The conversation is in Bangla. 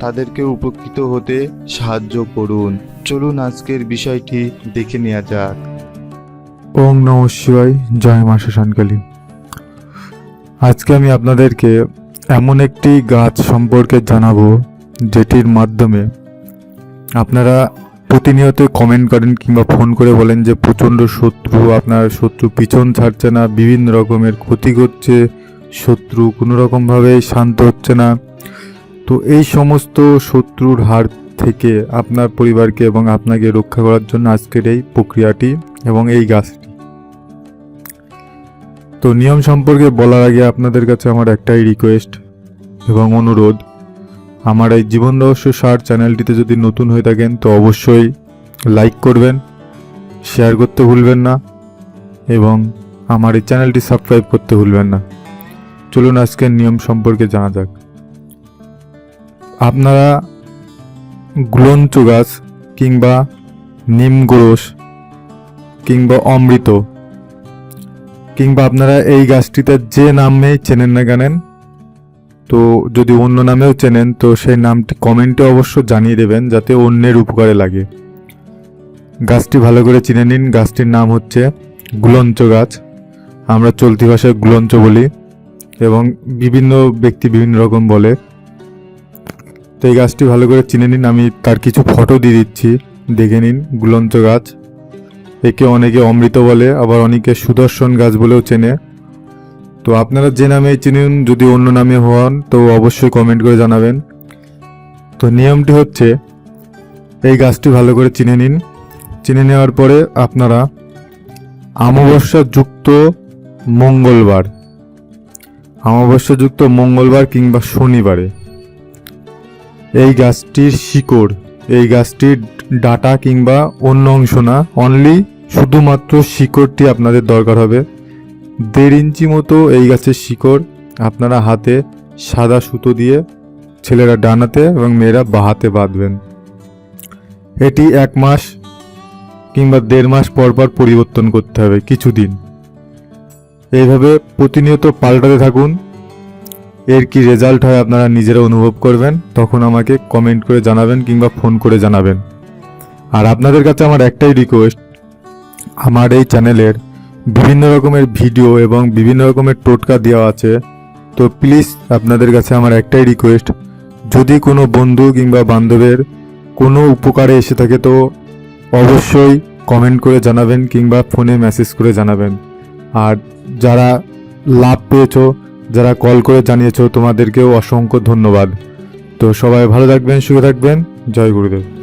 তাদেরকে উপকৃত হতে সাহায্য করুন। চলুন আজকের বিষয়টি দেখে নেওয়া যাক। ওম নম শিবায়। জয় মা শ্মশানকালী আজকে আমি আপনাদেরকে এমন একটি গাছ সম্পর্কে জানাব, যেটির মাধ্যমে আপনারা প্রতিনিয়ত কমেন্ট করেন কিংবা ফোন করে বলেন যে প্রচণ্ড শত্রু, আপনার শত্রু পিছন ছাড়ছে না, বিভিন্ন রকমের ক্ষতি করছে শত্রু কোনো রকমভাবে শান্ত হচ্ছে না। তো এই সমস্ত শত্রুর হার থেকে আপনার পরিবারকে এবং আপনাকে রক্ষা করার জন্য আজকের এই প্রক্রিয়াটি এবং এই গাছটি। তো নিয়ম সম্পর্কে বলার আগে আপনাদের কাছে আমার একটাই রিকোয়েস্ট এবং অনুরোধ, আমার এই জীবন রহস্য সার চ্যানেলটিতে যদি নতুন হয়ে থাকেন তো অবশ্যই লাইক করবেন শেয়ার করতে ভুলবেন না এবং আমার এই চ্যানেলটি সাবস্ক্রাইব করতে ভুলবেন না। চলুন আজকের নিয়ম সম্পর্কে জানা যাক। আপনারা গুলঞ্চ গাছ কিংবা নিম গোরস কিংবা অমৃত কিংবা আপনারা এই গাছটিতে যে নামে চেনেন না কেনেন, তো যদি অন্য নামেও চেনেন, তো সেই নামটি কমেন্টে অবশ্য জানিয়ে দেবেন যাতে অন্যের উপকারে লাগে। গাছটি ভালো করে চিনে নিন। গাছটির নাম হচ্ছে গুলঞ্চ গাছ। আমরা চলতি ভাষায় গুলঞ্চ বলি এবং বিভিন্ন ব্যক্তি বিভিন্ন রকম বলে। তো এই গাছটি ভালো করে চিনে নিন, আমি তার কিছু ফটো দিয়ে দিচ্ছি। দেখে নিন, গুলঞ্চ গাছ। একে অনেকে অমৃত বলে, আবার অনেকে সুদর্শন গাছ বলেও চেনে। তো আপনারা যে নামে চিনুন, যদি অন্য নামে হন, তো অবশ্যই কমেন্ট করে জানাবেন। তো নিয়মটি হচ্ছে, এই গাছটি ভালো করে চিনে নিন। চিনে নেওয়ার পরে আপনারা অমাবস্যা যুক্ত মঙ্গলবার অমাবস্যা যুক্ত মঙ্গলবার কিংবা শনিবারে এই গাছটির শিকড়, এই গাছটির ডাটা কিংবা অন্য অংশ না অনলি শুধুমাত্র শিকড়টি আপনাদের দরকার হবে। দেড় ইঞ্চি মতো এই গাছের শিকড় আপনারা হাতে সাদা সুতো দিয়ে ছেলেরা ডানাতে এবং মেয়েরা বাহাতে বাঁধবেন। এটি এক মাস কিংবা দেড় মাস পর পর পরিবর্তন করতে হবে, কিছুদিন। এইভাবে প্রতিনিয়ত পাল্টাতে থাকুন। এর কি রেজাল্ট হয় আপনারা নিজেরা অনুভব করবেন? তখন আমাকে কমেন্ট করে জানাবেন কিংবা ফোন করে জানাবেন। আর আপনাদের কাছে আমার একটাই রিকোয়েস্ট আমার এই চ্যানেলের বিভিন্ন রকমের ভিডিও এবং বিভিন্ন রকমের টোটকা দেওয়া আছে। তো প্লিজ আপনাদের কাছে আমার একটাই রিকোয়েস্ট যদি কোনো বন্ধু কিংবা বান্ধবের কোনো উপকারে এসে থাকে তো অবশ্যই কমেন্ট করে জানাবেন কিংবা ফোনে মেসেজ করে জানাবেন। আর যারা লাভ পেয়েছ যারা কল করে জানিয়েছ, তোমাদেরকেও অসংখ্য ধন্যবাদ। তো সবাই ভালো থাকবেন, সুখে থাকবেন। জয় গুরুদেব।